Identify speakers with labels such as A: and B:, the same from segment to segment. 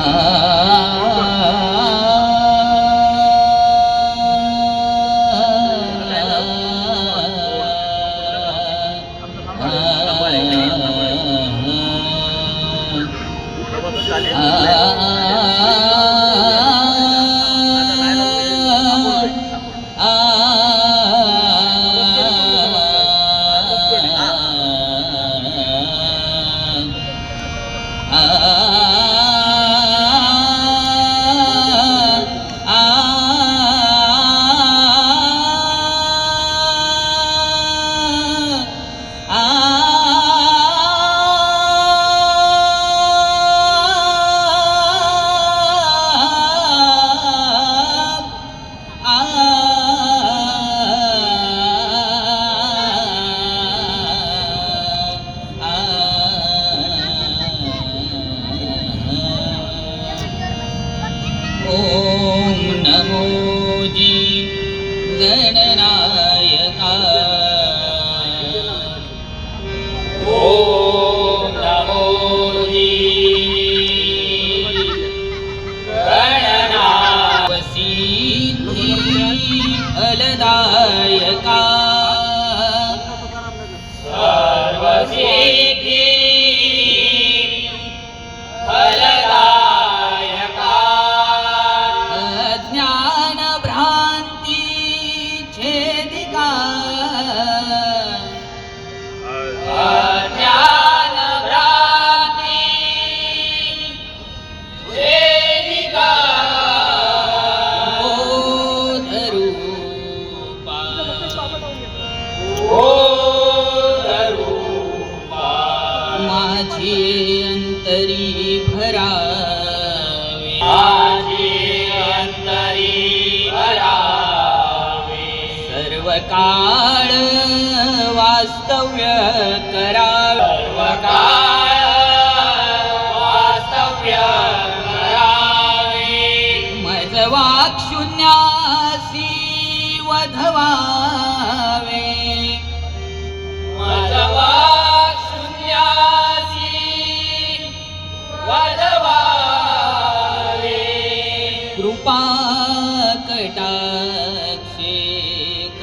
A: ah.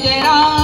A: जय राम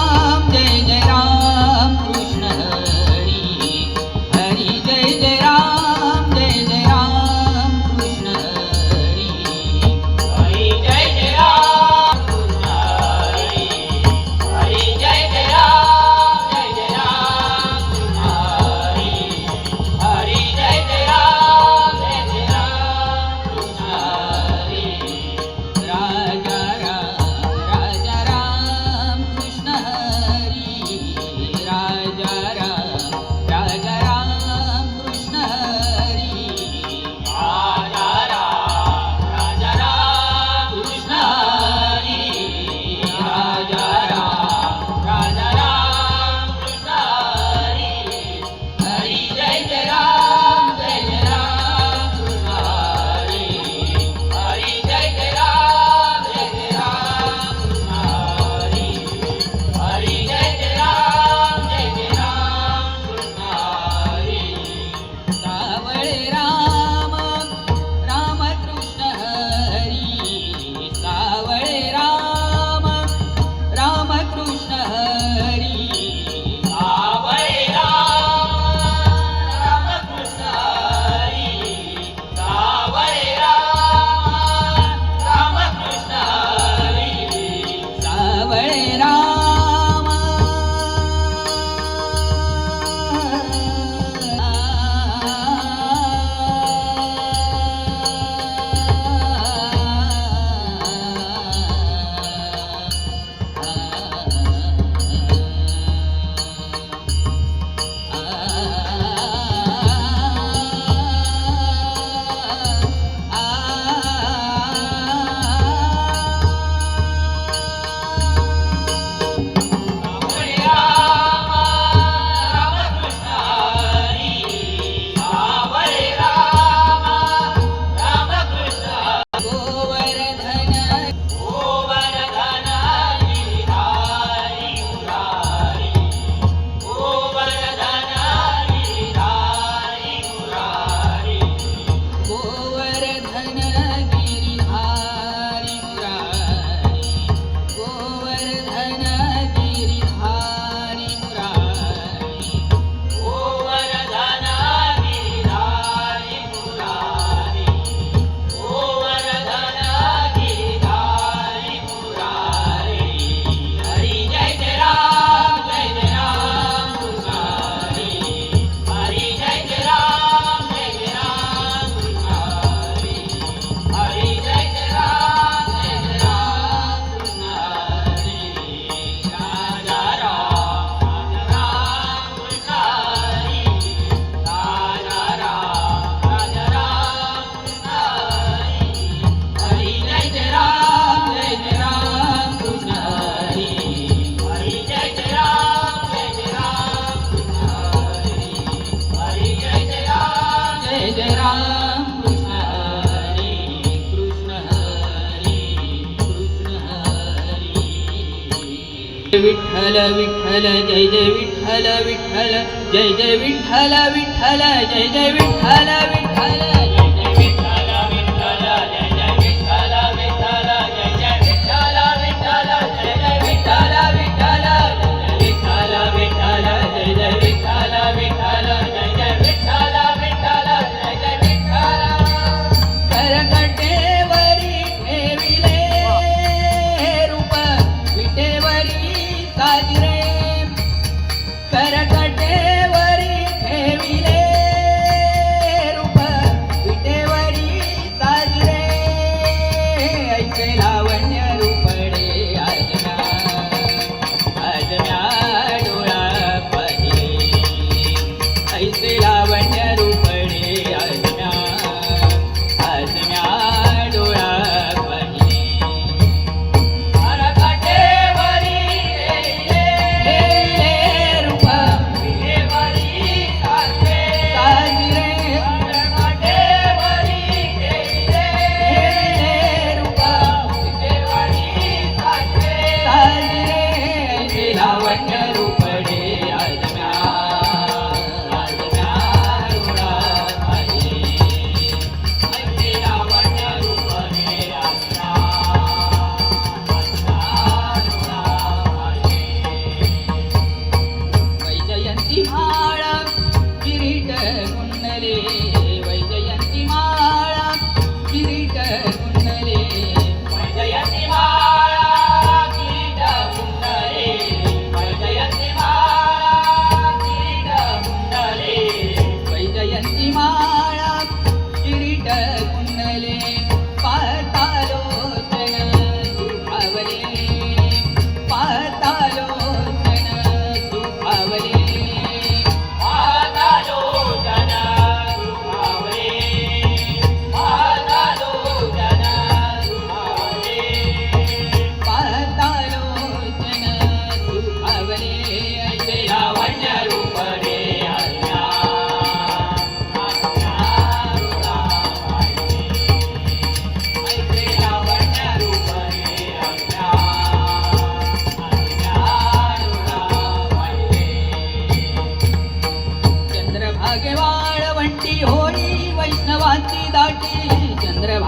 A: विठ्ठल विठ्ठल जय जय विठ्ठल विठ्ठल जय जय विठ्ठल विठ्ठल जय जय विठ्ठल विठ्ठल.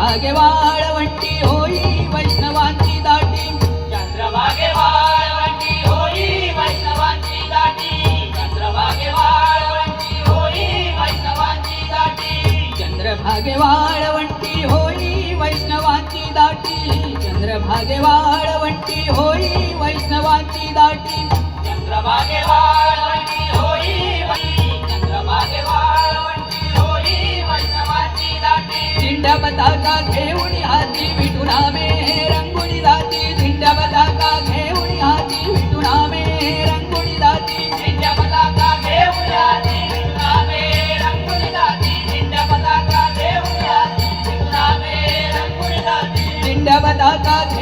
A: चंद्रभागे वाळवंटी होई वैष्णवांची दाटी. चंद्रभागे वाळवंटी होई वैष्णवांची दाटी. चंद्रभागे वाळवंटी होई वैष्णवांची दाटी. वाळवंटी होई वैष्णवांची दाटी. वाळवंटी होई वैष्णवांची दाटी. वाळ దిండ బతాక దేవుని ఆచి విటునామే రంగుని దాచి దిండ బతాక దేవుని ఆచి విటునామే రంగుని దాచి దిండ బతాక దేవుని ఆచి విటునామే రంగుని దాచి దిండ బతాక దేవుని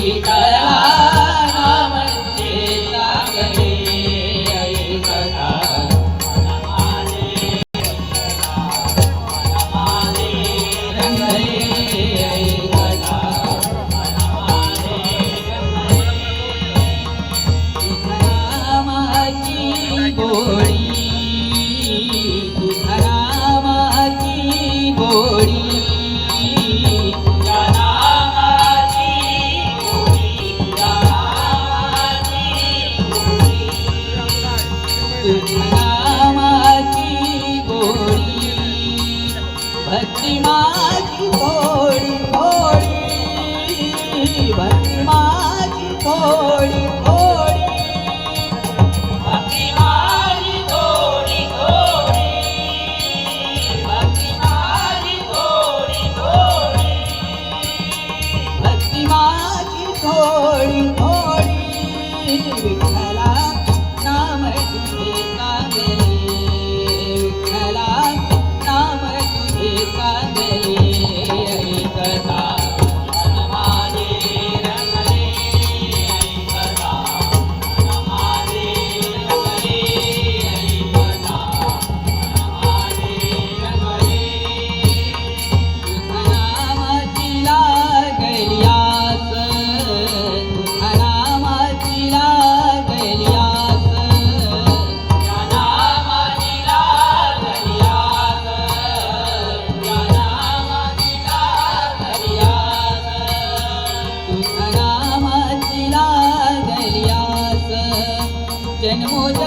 A: ಗೀತಾ День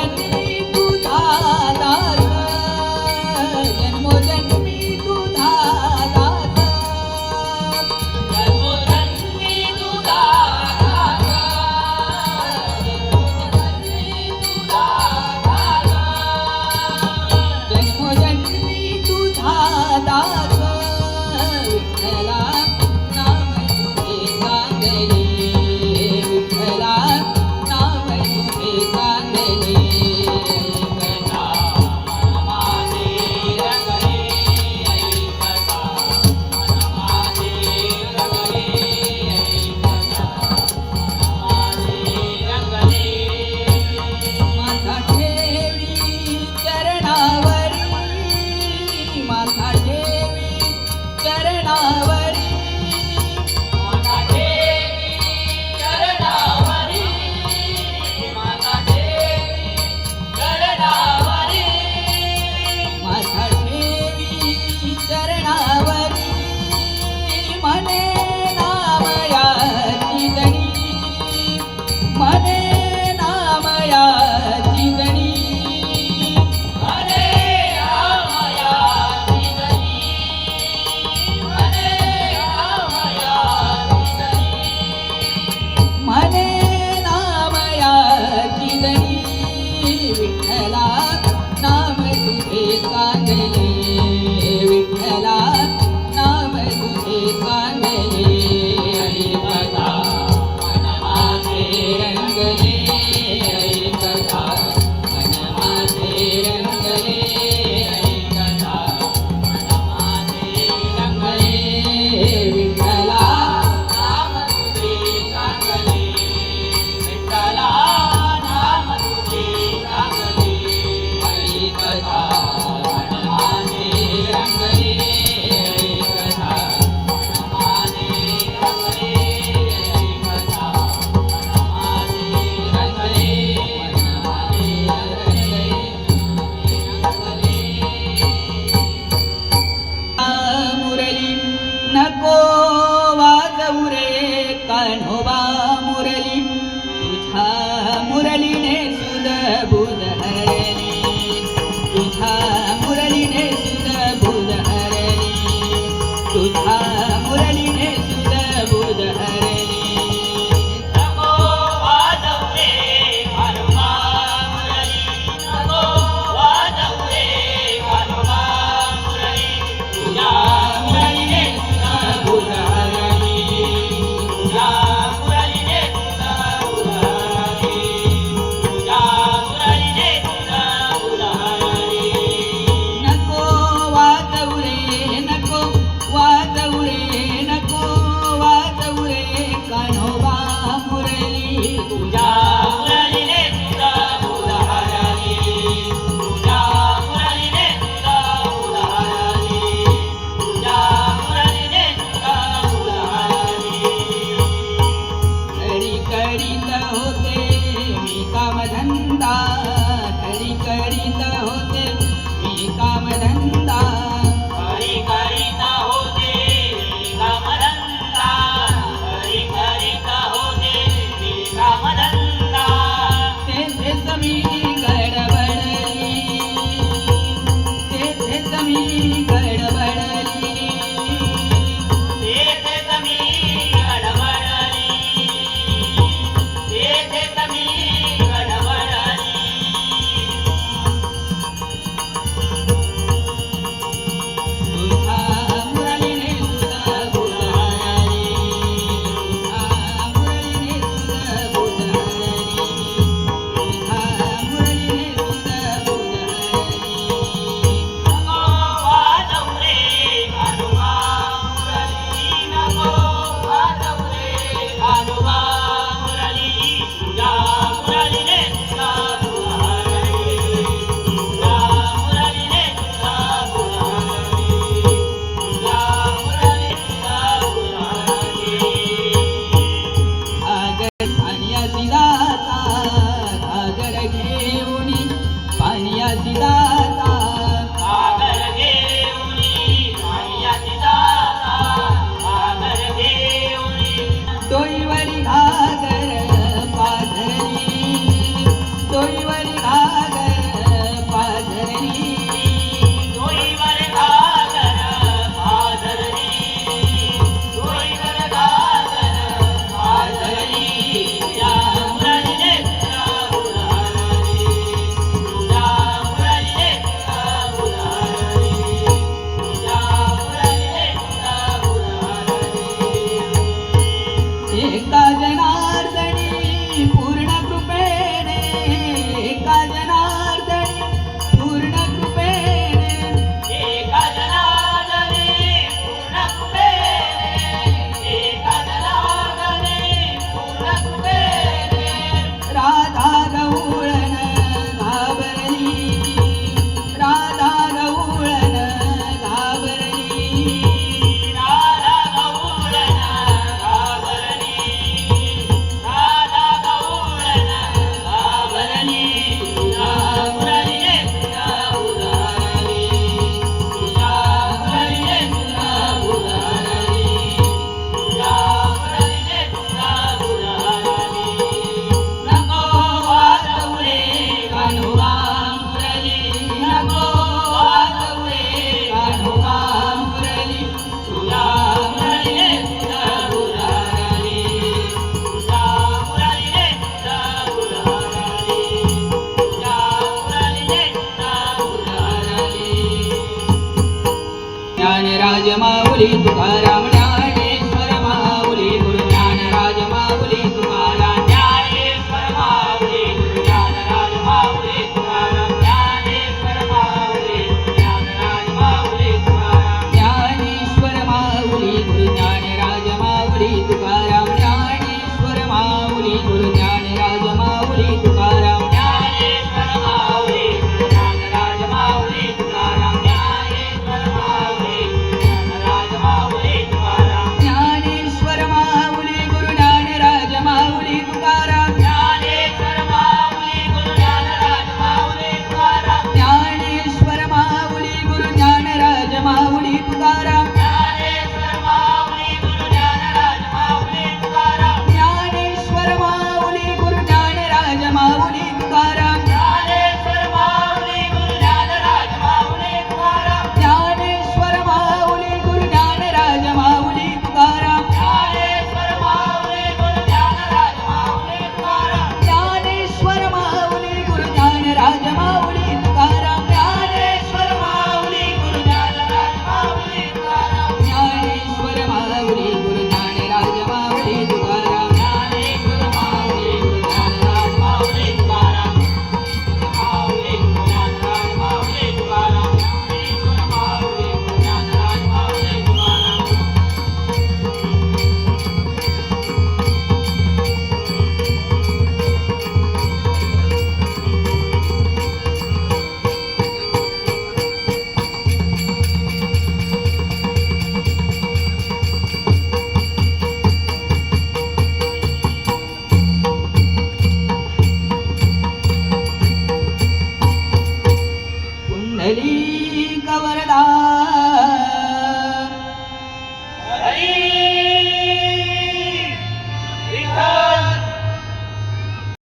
A: होते मी कामधंदा करी करीत होते.